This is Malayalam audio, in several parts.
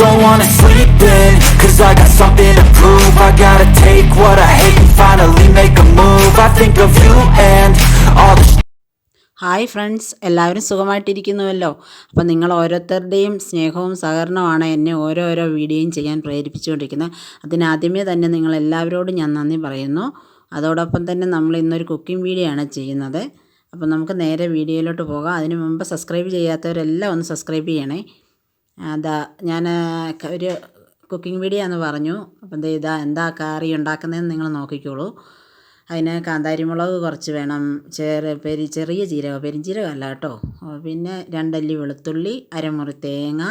don't wanna sleep in Cause I got something to prove. I gotta take what I hate and finally make a move. I think of you and all the hi friends എല്ലാവരും സുഖമായിട്ടിരിക്കുന്നുവല്ലോ. അപ്പം നിങ്ങൾ ഓരോരുത്തരുടെയും സ്നേഹവും സഹകരണമാണ് എന്നെ ഓരോരോ വീഡിയോയും ചെയ്യാൻ പ്രേരിപ്പിച്ചുകൊണ്ടിരിക്കുന്നത്. അതിനാദ്യമേ തന്നെ നിങ്ങൾ എല്ലാവരോടും ഞാൻ നന്ദി പറയുന്നു. അതോടൊപ്പം തന്നെ നമ്മൾ ഇന്നൊരു കുക്കിംഗ് വീഡിയോ ആണ് ചെയ്യുന്നത്. അപ്പം നമുക്ക് നേരെ വീഡിയോയിലോട്ട് പോകാം. അതിന് മുമ്പ് സബ്സ്ക്രൈബ് ചെയ്യാത്തവരെല്ലാം ഒന്ന് സബ്സ്ക്രൈബ് ചെയ്യണേ. അതാ ഞാൻ ഒരു കുക്കിംഗ് വീഡിയോ എന്ന് പറഞ്ഞു. അപ്പം ദേ ഇതാ എന്താ കറി ഉണ്ടാക്കുന്നതെന്ന് നിങ്ങൾ നോക്കിക്കോളൂ. അതിന് കാന്താരിമുളക് കുറച്ച് വേണം. ചെറിയ പെരി ചെറിയ ജീരകം പെരിഞ്ജീരകം അല്ല കേട്ടോ. പിന്നെ രണ്ടല്ലി വെളുത്തുള്ളി അരമുറി തേങ്ങ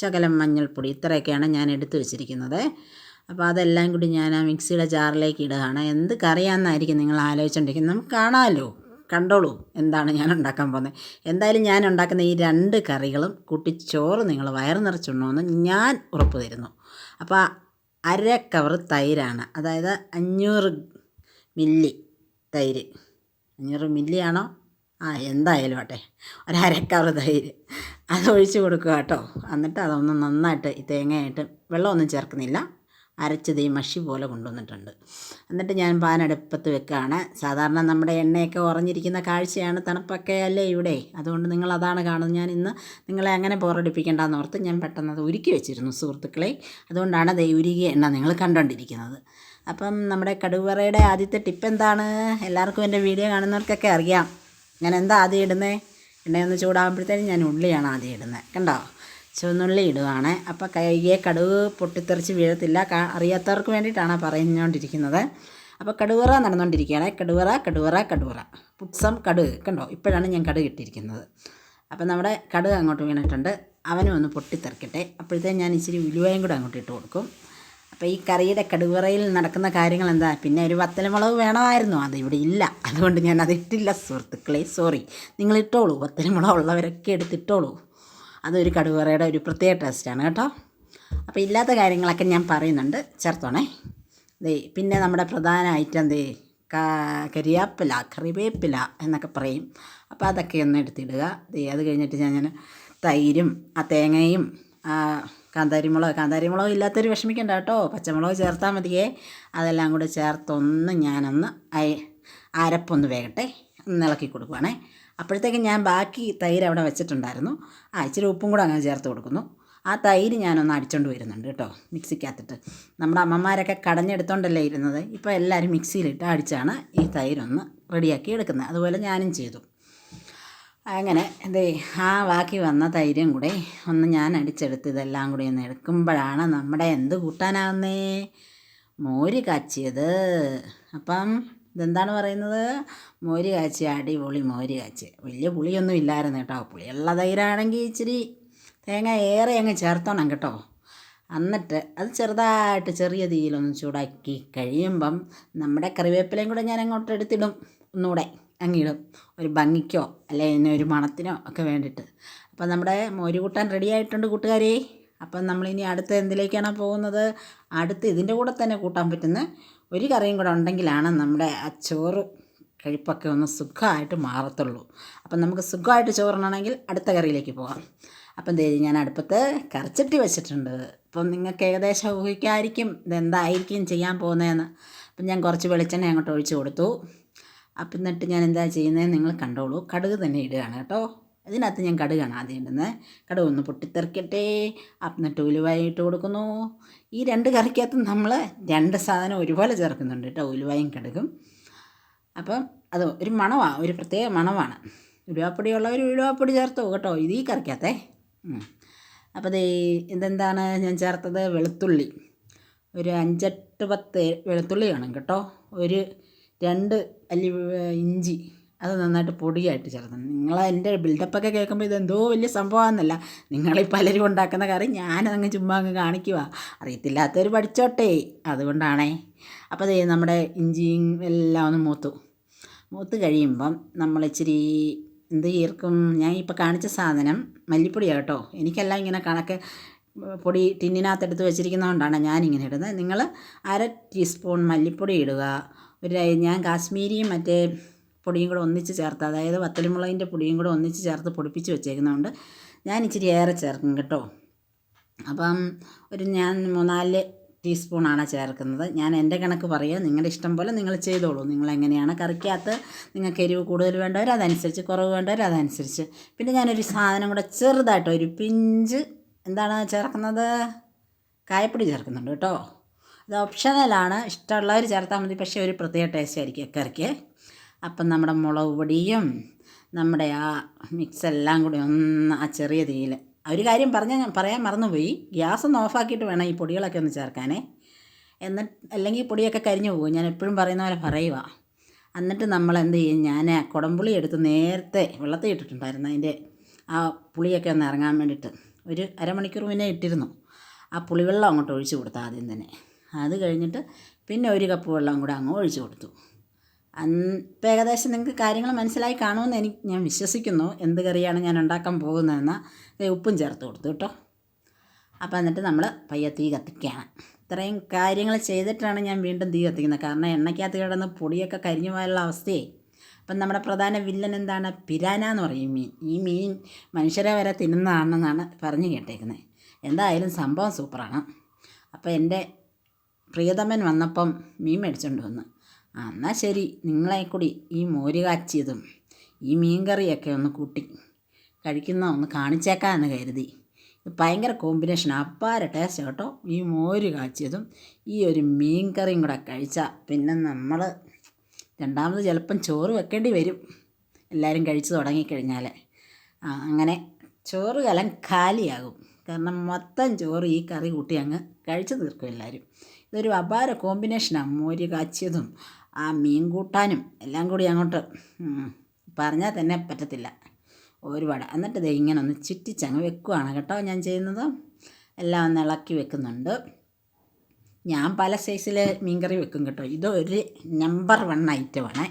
ശകലം മഞ്ഞൾപ്പൊടി ഇത്രയൊക്കെയാണ് ഞാൻ എടുത്തു വെച്ചിരിക്കുന്നത്. അപ്പോൾ അതെല്ലാം കൂടി ഞാൻ ആ മിക്സിയുടെ ജാറിലേക്ക് ഇടുകയാണ്. എന്ത് കറിയാണെന്നായിരിക്കും നിങ്ങൾ ആലോചിച്ചുകൊണ്ടിരിക്കുന്നത് നമുക്ക് കാണാമല്ലോ കണ്ടോളൂ എന്താണ് ഞാൻ ഉണ്ടാക്കാൻ പോകുന്നത്. എന്തായാലും ഞാൻ ഉണ്ടാക്കുന്ന ഈ രണ്ട് കറികളും കൂട്ടി ചോറ് നിങ്ങൾ വയറ് നിറച്ചുണ്ടോയെന്ന് ഞാൻ ഉറപ്പ് തരുന്നു. അപ്പോൾ അര കവർ തൈരാണ്. അതായത് അഞ്ഞൂറ് മില്ലി തൈര്. അഞ്ഞൂറ് മില്ലിയാണോ? ആ എന്തായാലും ആട്ടെ. ഒരക്കവർ തൈര്. അത് ഒഴിച്ച് കൊടുക്കുക കേട്ടോ. എന്നിട്ട് അതൊന്ന് നന്നായിട്ട് ഈ തേങ്ങയായിട്ട് വെള്ളമൊന്നും ചേർക്കുന്നില്ല. അരച്ചത് ഈ മഷി പോലെ കൊണ്ടുവന്നിട്ടുണ്ട്. എന്നിട്ട് ഞാൻ പാൻ അടുപ്പത്ത് വെക്കുകയാണ് സാധാരണ നമ്മുടെ എണ്ണയൊക്കെ ഉറഞ്ഞിരിക്കുന്ന കാഴ്ചയാണ് തണുപ്പൊക്കെ അല്ലേ ഇവിടെ? അതുകൊണ്ട് നിങ്ങൾ അതാണ് കാണുന്നത്. ഞാൻ ഇന്ന് നിങ്ങളെ അങ്ങനെ ബോറടിപ്പിക്കേണ്ടെന്ന് ഓർത്ത് ഞാൻ പെട്ടെന്ന് അത് ഉരുക്കി വെച്ചിരുന്നു സുഹൃത്തുക്കളെ. അതുകൊണ്ടാണ് അത് ഉരുകിയ എണ്ണ നിങ്ങൾ കണ്ടുകൊണ്ടിരിക്കുന്നത്. അപ്പം നമ്മുടെ കടുവറയുടെ ആദ്യത്തെ ടിപ്പ് എന്താണ്? എല്ലാവർക്കും എന്റെ വീഡിയോ കാണുന്നവർക്കൊക്കെ അറിയാം. ഞാൻ എന്താ ആദ്യം ഇടുന്നത് എണ്ണയൊന്ന് ചൂടാകുമ്പോഴത്തേനും ഞാൻ ഉള്ളിയാണ് ആദ്യം ഇടുന്നത്. കണ്ടോ? ചുവന്നുള്ളി ഇടുകയാണ് അപ്പോൾ കൈയെ കടുവ് പൊട്ടിത്തെറിച്ച് വീഴത്തില്ല. അറിയാത്തവർക്ക് വേണ്ടിയിട്ടാണ് പറഞ്ഞുകൊണ്ടിരിക്കുന്നത് അപ്പോൾ കടുവറ നടന്നുകൊണ്ടിരിക്കുകയാണ് കടുവറ കടുവറ കടുവറ. പുട്സം കടുക്. കണ്ടോ? ഇപ്പോഴാണ് ഞാൻ കടുക് ഇട്ടിരിക്കുന്നത്. അപ്പോൾ നമ്മുടെ കടുക് അങ്ങോട്ട് വീണിട്ടുണ്ട്. അവനും ഒന്ന് പൊട്ടിത്തെറിക്കട്ടെ. അപ്പോഴത്തേ ഞാൻ ഇച്ചിരി ഉലുവയും കൂടെ അങ്ങോട്ട് ഇട്ട് കൊടുക്കും. അപ്പോൾ ഈ കറിയുടെ കടുവറയിൽ നടക്കുന്ന കാര്യങ്ങൾ എന്താ? പിന്നെ ഒരു വത്തലമുളക് വേണമായിരുന്നു. അത് ഇവിടെ ഇല്ല. അതുകൊണ്ട് ഞാൻ അത് ഇട്ടില്ല സുഹൃത്തുക്കളെ. സോറി. നിങ്ങൾ ഇട്ടോളൂ. വത്തലമുളക് ഉള്ളവരൊക്കെ എടുത്തിട്ടോളൂ. അതൊരു കടുവറയുടെ ഒരു പ്രത്യേക ടേസ്റ്റാണ് കേട്ടോ. അപ്പോൾ ഇല്ലാത്ത കാര്യങ്ങളൊക്കെ ഞാൻ പറയുന്നുണ്ട്. ചേർത്തോണേ. ദേ പിന്നെ നമ്മുടെ പ്രധാന ഐറ്റം ദേ കരിയാപ്പില കറിവേപ്പില എന്നൊക്കെ പറയും. അപ്പോൾ അതൊക്കെ ഒന്ന് എടുത്തിടുക. ദേ അത് കഴിഞ്ഞിട്ട് ഞാൻ ഞാൻ തൈരും ആ തേങ്ങയും കാന്താരിമുളക് കാന്താരിമുളക് ഇല്ലാത്തൊരു വിഷമിക്കണ്ട കേട്ടോ. പച്ചമുളക് ചേർത്താൽ മതിയേ. അതെല്ലാം കൂടെ ചേർത്തൊന്ന് ഞാനൊന്ന് അരപ്പൊന്ന് വേകട്ടെ. ഒന്ന് ഇളക്കി കൊടുക്കുവാണേ. അപ്പോഴത്തേക്ക് ഞാൻ ബാക്കി തൈര് അവിടെ വെച്ചിട്ടുണ്ടായിരുന്നു. ആ ഇച്ചിരി ഉപ്പും കൂടെ അങ്ങനെ ചേർത്ത് കൊടുക്കുന്നു. ആ തൈര് ഞാനൊന്ന് അടിച്ചുകൊണ്ട് വരുന്നുണ്ട് കേട്ടോ മിക്സിക്കകത്തിട്ട്. നമ്മുടെ അമ്മമാരൊക്കെ കടഞ്ഞെടുത്തോണ്ടല്ലേ ഇരുന്നത്. ഇപ്പോൾ എല്ലാവരും മിക്സിയിലിട്ട് അടിച്ചാണ് ഈ തൈരൊന്ന് റെഡിയാക്കി എടുക്കുന്നത്. അതുപോലെ ഞാനും ചെയ്തു. അങ്ങനെ എന്തേ ആ ബാക്കി വന്ന തൈരും കൂടെ ഒന്ന് ഞാൻ അടിച്ചെടുത്ത് ഇതെല്ലാം കൂടി ഒന്ന് എടുക്കുമ്പോഴാണ് നമ്മുടെ എന്ത് കൂട്ടാനാവുന്നേ? മോര് കാച്ചിയത്. അപ്പം ഇതെന്താണ് പറയുന്നത്? മോര് കാച്ചി അടിപൊളി മോര് കാച്ചി. വലിയ പുളിയൊന്നും ഇല്ലായിരുന്നു കേട്ടോ. പുളിയുള്ള തൈരാണെങ്കിൽ ഇച്ചിരി തേങ്ങ ഏറെ അങ്ങ് ചേർത്തോണം കേട്ടോ. എന്നിട്ട് അത് ചെറുതായിട്ട് ചെറിയ തീയിലൊന്ന് ചൂടാക്കി കഴിയുമ്പം നമ്മുടെ കറിവേപ്പിലയും കൂടെ ഞാൻ അങ്ങോട്ട് എടുത്തിടും. ഒന്നുകൂടെ അങ്ങിടും. ഒരു ഭംഗിക്കോ അല്ലെങ്കിൽ ഒരു മണത്തിനോ ഒക്കെ വേണ്ടിയിട്ട്. അപ്പം നമ്മുടെ മോര് കൂട്ടാൻ റെഡി ആയിട്ടുണ്ട് കൂട്ടുകാരെ. അപ്പം നമ്മളിനി അടുത്ത് എന്തിലേക്കാണ് പോകുന്നത്? അടുത്ത് ഇതിന്റെ കൂടെ തന്നെ കൂട്ടാൻ പറ്റുന്ന ഒരു കറിയും കൂടെ ഉണ്ടെങ്കിലാണ് നമ്മുടെ ആ ചോറ് കഴിപ്പൊക്കെ ഒന്ന് സുഖമായിട്ട് മാറത്തുള്ളൂ. അപ്പം നമുക്ക് സുഖമായിട്ട് ചോറിനാണെങ്കിൽ അടുത്ത കറിയിലേക്ക് പോകാം. അപ്പം തേരി ഞാൻ അടുപ്പത്ത് കറിച്ചട്ടി വെച്ചിട്ടുണ്ട്. അപ്പം നിങ്ങൾക്ക് ഏകദേശം ഊഹിക്കായിരിക്കും ഇതെന്തായിരിക്കും ചെയ്യാൻ പോകുന്നതെന്ന്. അപ്പം ഞാൻ കുറച്ച് വെളിച്ചെണ്ണ അങ്ങോട്ട് ഒഴിച്ച് കൊടുത്തു. അപ്പം എന്നിട്ട് ഞാൻ എന്താ ചെയ്യുന്നത് നിങ്ങൾ കണ്ടോളൂ. കടുക് തന്നെ ഇടുകയാണ് കേട്ടോ. ഇതിനകത്ത് ഞാൻ കടുകാണ് ആദ്യം ഇടുന്നത് കടുക് ഒന്ന് പൊട്ടിത്തെറിക്കട്ടെ. എന്നിട്ട് ഉലുവായിട്ട് കൊടുക്കുന്നു. ഈ രണ്ട് കറിക്കകത്ത് നമ്മൾ രണ്ട് സാധനം ഒരുപോലെ ചേർക്കുന്നുണ്ട് കേട്ടോ ഉലുവായും കടുകും. അപ്പം അത് ഒരു മണമാണ് ഒരു പ്രത്യേക മണമാണ് ഉലുവാപ്പൊടി ഉള്ളവർ ഉലുവാപ്പൊടി ചേർത്തോ കേട്ടോ ഇത് ഈ കറിക്കകത്തെ. അപ്പോൾ ഇത് ഇതെന്താണ് ഞാൻ ചേർത്തത്? വെളുത്തുള്ളി. ഒരു അഞ്ചെട്ട് പത്ത് വെളുത്തുള്ളി വേണം കേട്ടോ. ഒരു രണ്ട് അല്ലി ഇഞ്ചി അത് നന്നായിട്ട് പൊടിയായിട്ട് ചേർക്കണം. നിങ്ങൾ എന്റെ ബിൽഡപ്പൊക്കെ കേൾക്കുമ്പോൾ ഇതെന്തോ വലിയ സംഭവമാണെന്നല്ല നിങ്ങളീ പലരും ഉണ്ടാക്കുന്ന കറി ഞാനതങ്ങ് ചുമ്മാ അങ്ങ് കാണിക്കുക അറിയത്തില്ലാത്തവർ പഠിച്ചോട്ടെ. അതുകൊണ്ടാണേ. അപ്പോൾ അതേ നമ്മുടെ ഇഞ്ചിയും എല്ലാം ഒന്ന് മൂത്തു. മൂത്ത് കഴിയുമ്പം നമ്മൾ ഇച്ചിരി എന്ത് ചേർക്കും? ഞാൻ ഇപ്പോൾ കാണിച്ച സാധനം മല്ലിപ്പൊടിയാണ് കേട്ടോ. എനിക്കെല്ലാം ഇങ്ങനെ കണക്ക് പൊടി ടിന്നിനകത്തെടുത്ത് വെച്ചിരിക്കുന്നതുകൊണ്ടാണ് ഞാനിങ്ങനെ ഇടുന്നത്. നിങ്ങൾ അര ടീസ്പൂൺ മല്ലിപ്പൊടി ഇടുക. ഒരു ഞാൻ കാശ്മീരിയും മറ്റേ പൊടിയും കൂടെ ഒന്നിച്ച് ചേർത്ത് അതായത് വത്തലിമുളകിന്റെ പൊടിയും കൂടെ ഒന്നിച്ച് ചേർത്ത് പൊടിപ്പിച്ച് വെച്ചേക്കുന്നതുകൊണ്ട് ഞാൻ ഇച്ചിരി ഏറെ ചേർക്കും കേട്ടോ. അപ്പം ഒരു ഞാൻ മൂന്നാൽ ടീസ്പൂണാണ് ചേർക്കുന്നത്. ഞാൻ എന്റെ കണക്ക് പറയുക നിങ്ങളുടെ ഇഷ്ടം പോലെ നിങ്ങൾ ചെയ്തോളൂ. നിങ്ങൾ എങ്ങനെയാണ് കറിക്കകത്ത് നിങ്ങൾക്ക് എരിവ് കൂടുതൽ വേണ്ടവർ അതനുസരിച്ച് കുറവ് വേണ്ടവർ അതനുസരിച്ച്. പിന്നെ ഞാനൊരു സാധനം കൂടെ ചെറുതായിട്ടോ ഒരു പിഞ്ച് എന്താണ് ചേർക്കുന്നത്? കായപ്പൊടി ചേർക്കുന്നുണ്ട് കേട്ടോ. ഇത് ഓപ്ഷണലാണ് ഇഷ്ടമുള്ളവർ ചേർത്താൽ മതി. പക്ഷേ ഒരു പ്രത്യേക ടേസ്റ്റ് ആയിരിക്കും കറിക്ക് അപ്പം നമ്മുടെ മുളക് പൊടിയും നമ്മുടെ ആ മിക്സ് എല്ലാം കൂടി ഒന്ന് ആ ചെറിയ തീയിൽ. ഒരു കാര്യം പറഞ്ഞാൽ ഞാൻ പറയാൻ മറന്നുപോയി. ഗ്യാസ് ഒന്ന് ഓഫാക്കിയിട്ട് വേണം ഈ പൊടികളൊക്കെ ഒന്ന് ചേർക്കാനേ. എന്നിട്ട് അല്ലെങ്കിൽ പൊടിയൊക്കെ കരിഞ്ഞു പോകും. ഞാൻ എപ്പോഴും പറയുന്ന പോലെ പറയുക എന്നിട്ട് നമ്മൾ എന്ത് ചെയ്യും? ഞാൻ കുടംപുളി എടുത്ത് നേരത്തെ വെള്ളത്തിൽ ഇട്ടിട്ടുണ്ടായിരുന്നു. അതിന്റെ ആ പുളിയൊക്കെ ഒന്ന് ഇറങ്ങാൻ വേണ്ടിയിട്ട് ഒരു അരമണിക്കൂർ മുന്നേ ഇട്ടിരുന്നു. ആ പുളിവെള്ളം അങ്ങോട്ട് ഒഴിച്ചു കൊടുത്തു ആദ്യം തന്നെ. അത് കഴിഞ്ഞിട്ട് പിന്നെ ഒരു കപ്പ് വെള്ളം കൂടെ അങ്ങ് ഒഴിച്ചു കൊടുത്തു. അന്ന് ഇപ്പം ഏകദേശം നിങ്ങൾക്ക് കാര്യങ്ങൾ മനസ്സിലായി കാണുമെന്ന് എനിക്ക് ഞാൻ വിശ്വസിക്കുന്നു. എന്ത് കറിയാണ് ഞാൻ ഉണ്ടാക്കാൻ പോകുന്നതെന്ന് ഉപ്പും ചേർത്ത് കൊടുത്തു കേട്ടോ. അപ്പോൾ എന്നിട്ട് നമ്മൾ പയ്യെ തീ കത്തിക്കുകയാണ് ഇത്രയും കാര്യങ്ങൾ ചെയ്തിട്ടാണ് ഞാൻ വീണ്ടും തീ കത്തിക്കുന്നത്. കാരണം എണ്ണയ്ക്കകത്ത് കിടന്ന് പൊടിയൊക്കെ കരിഞ്ഞു പോയുള്ള അവസ്ഥയെ. അപ്പം നമ്മുടെ പ്രധാന വില്ലൻ എന്താണ്? പിരാന എന്ന് പറയും മീൻ. ഈ മീൻ മനുഷ്യരെ വരെ തിന്നുന്നതാണെന്നാണ് പറഞ്ഞു കേട്ടേക്കുന്നത് എന്തായാലും സംഭവം സൂപ്പറാണ്. അപ്പോൾ എന്റെ പ്രിയതമൻ വന്നപ്പം മീൻ മേടിച്ചുകൊണ്ട് വന്നു. ആ എന്നാൽ ശരി. നിങ്ങളെ കൂടി ഈ മോര് കാച്ചിയതും ഈ മീൻ കറിയൊക്കെ ഒന്ന് കൂട്ടി. കഴിക്കുന്ന ഒന്ന് കാണിച്ചേക്കാമെന്ന് കരുതി. ഇത് ഭയങ്കര കോമ്പിനേഷൻ അപ്പാര ടേസ്റ്റ് കേട്ടോ. ഈ മോര് കാച്ചിയതും ഈ ഒരു മീൻ കറിയും കൂടെ കഴിച്ചാൽ പിന്നെ നമ്മൾ രണ്ടാമത് ചിലപ്പം ചോറ് വെക്കേണ്ടി വരും. എല്ലാവരും കഴിച്ചു തുടങ്ങിക്കഴിഞ്ഞാൽ ആ, അങ്ങനെ ചോറ് കലം കാലിയാകും. കാരണം മൊത്തം ചോറ് ഈ കറി കൂട്ടി അങ്ങ് കഴിച്ചു തീർക്കും എല്ലാവരും ഇതൊരു അപാര കോമ്പിനേഷനാണ് മോര് കാച്ചിയതും ആ മീൻ കൂട്ടാനും എല്ലാം കൂടി അങ്ങോട്ട് പറഞ്ഞാൽ തന്നെ പറ്റത്തില്ല. ഒരുപാട്. എന്നിട്ട് ദേ ഇങ്ങനെ ഒന്ന് ചുറ്റിച്ചങ്ങ് വെക്കുവാണ് കേട്ടോ ഞാൻ ചെയ്യുന്നത്. എല്ലാം ഒന്ന് ഇളക്കി വെക്കുന്നുണ്ട്. ഞാൻ പല സൈസിൽ മീൻകറി വെക്കും കേട്ടോ. ഇതൊരു നമ്പർ വൺ ഐറ്റമാണ്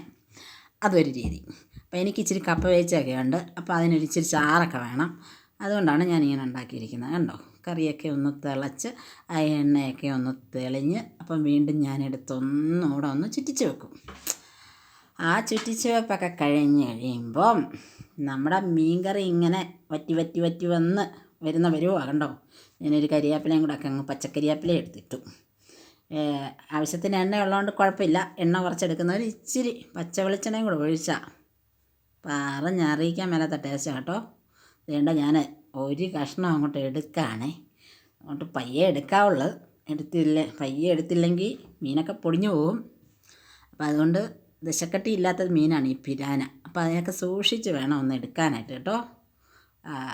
അതൊരു രീതി. അപ്പോൾ എനിക്ക് ഇച്ചിരി കപ്പ വേച്ചൊക്കെ ഉണ്ട്. അപ്പോൾ അതിനൊരു ഇച്ചിരി ചാറൊക്കെ വേണം. അതുകൊണ്ടാണ് ഞാനിങ്ങനെ ഉണ്ടാക്കിയിരിക്കുന്നത്. കണ്ടോ? കറിയൊക്കെ ഒന്ന് തിളച്ച് ആ എണ്ണയൊക്കെ ഒന്ന് തെളിഞ്ഞ് അപ്പം വീണ്ടും ഞാനെടുത്ത് ഒന്നുകൂടെ ഒന്ന് ചുറ്റിച്ച് വെക്കും. ആ ചുറ്റിച്ച് വെപ്പൊക്കെ കഴിഞ്ഞ് കഴിയുമ്പം നമ്മുടെ മീൻകറി ഇങ്ങനെ വറ്റി വറ്റി വറ്റി വന്ന് വരുന്ന വരുവോ കണ്ടോ? ഞാനൊരു കരിയാപ്പിലയും കൂടെ ഒക്കെ അങ്ങ് പച്ചക്കരിയാപ്പില എടുത്തിട്ടു. ആവശ്യത്തിന് എണ്ണ ഉള്ളതുകൊണ്ട് കുഴപ്പമില്ല. എണ്ണ കുറച്ചെടുക്കുന്നവർ ഇച്ചിരി പച്ച വെളിച്ചെണ്ണയും കൂടെ ഒഴിച്ചാൽ പറഞ്ഞറിയിക്കാൻ മേലാത്ത ടേസ്റ്റ് കേട്ടോ. വേണ്ട ഞാൻ ഒരു കഷ്ണം അങ്ങോട്ട് എടുക്കുകയാണേ അങ്ങോട്ട് പയ്യെ എടുക്കാവുള്ളൂ. എടുത്തില്ല പയ്യെ എടുത്തില്ലെങ്കിൽ മീനൊക്കെ പൊടിഞ്ഞു പോകും അപ്പോൾ അതുകൊണ്ട് ദശക്കട്ടി ഇല്ലാത്ത മീനാണ് ഈ പിരാന. അപ്പോൾ അതിനൊക്കെ സൂക്ഷിച്ച് വേണം ഒന്ന് എടുക്കാനായിട്ട് കേട്ടോ.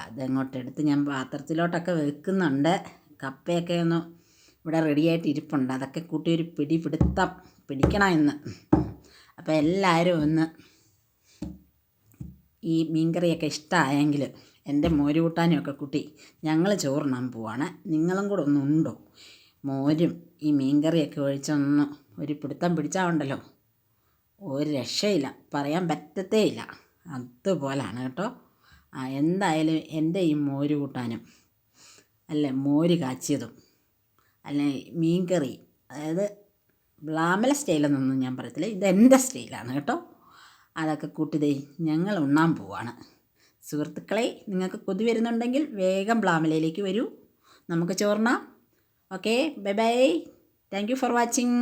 അതങ്ങോട്ട് എടുത്ത് ഞാൻ പാത്രത്തിലോട്ടൊക്കെ വെക്കുന്നുണ്ട്. കപ്പയൊക്കെ ഒന്ന് ഇവിടെ റെഡിയായിട്ട് ഇരിപ്പുണ്ട്. അതൊക്കെ കൂട്ടി ഒരു പിടി പിടുത്തം പിടിക്കണം ഇന്ന്. അപ്പോൾ എല്ലാവരും ഒന്ന് ഈ മീൻകറിയൊക്കെ ഇഷ്ടമായെങ്കിൽ എന്റെ മോര് കൂട്ടാനുമൊക്കെ കുട്ടി ഞങ്ങൾ ചോറിനാൻ പോവാണ്. നിങ്ങളും കൂടെ ഒന്നുണ്ടോ മോരും ഈ മീൻകറിയൊക്കെ ഒഴിച്ചൊന്ന് ഒരു പിടുത്തം പിടിച്ചാൽ ഉണ്ടല്ലോ ഒരു രക്ഷയില്ല. പറയാൻ പറ്റത്തേ ഇല്ല അതുപോലാണ് കേട്ടോ. എന്തായാലും എന്റെ ഈ മോര് കൂട്ടാനും അല്ല മോര് കാച്ചിയതും അല്ല മീൻകറി അതായത് ബ്ലാമല സ്റ്റൈലെന്നൊന്നും ഞാൻ പറയത്തില്ല. ഇതെന്റെ സ്റ്റൈലാണ് കേട്ടോ. അതൊക്കെ കൂട്ടിതേ ഞങ്ങൾ ഉണ്ണാൻ പോവാണ്. സുഹൃത്തുക്കളെ നിങ്ങൾക്ക് കൊതി വരുന്നുണ്ടെങ്കിൽ വേഗം ബ്ലാമലയിലേക്ക് വരൂ. നമുക്ക് ചോറിനാം okay bye bye. Thank you for watching